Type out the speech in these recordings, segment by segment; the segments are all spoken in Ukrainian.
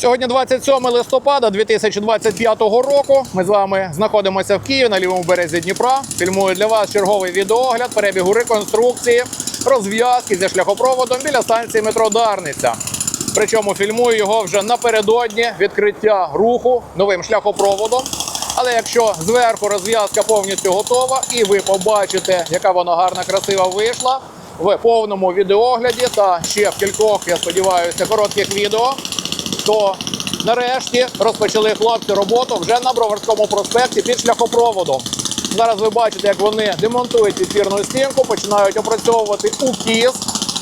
Сьогодні 27 листопада 2025 року. Ми з вами знаходимося в Києві на лівому березі Дніпра. Фільмую для вас черговий відеогляд перебігу реконструкції, розв'язки зі шляхопроводом біля станції метро Дарниця. Причому фільмую його вже напередодні відкриття руху новим шляхопроводом. Але якщо зверху розв'язка повністю готова, і ви побачите, яка вона гарна, красива вийшла в повному відеогляді та ще в кількох, я сподіваюся, коротких відео, то нарешті розпочали хлопці роботу вже на Броварському проспекті під шляхопроводом. Зараз ви бачите, як вони демонтують підпірну стінку, починають опрацьовувати укіс.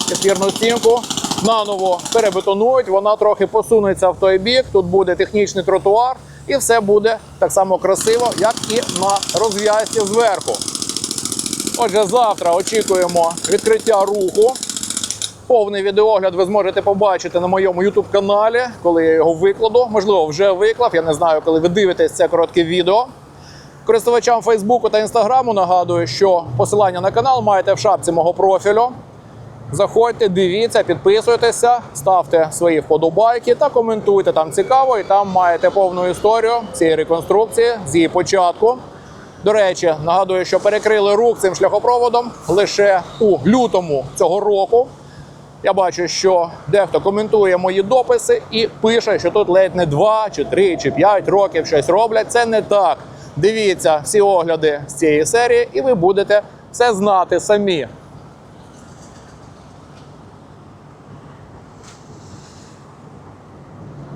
Підпірну стінку наново перебетонують. Вона трохи посунеться в той бік. Тут буде технічний тротуар, і все буде так само красиво, як і на розв'язці зверху. Отже, завтра очікуємо відкриття руху. Повний відеогляд ви зможете побачити на моєму youtube каналі, коли я його викладу. Можливо, вже виклав. Я не знаю, коли ви дивитесь це коротке відео. Користувачам Фейсбуку та Інстаграму нагадую, що посилання на канал маєте в шапці мого профілю. Заходьте, дивіться, підписуйтеся, ставте свої вподобайки та коментуйте. Там цікаво, і там маєте повну історію цієї реконструкції з її початку. До речі, нагадую, що перекрили рух цим шляхопроводом лише у лютому цього року. Я бачу, що дехто коментує мої дописи і пише, що тут ледь не 2, чи 3, чи 5 років щось роблять. Це не так. Дивіться всі огляди з цієї серії, і ви будете все знати самі.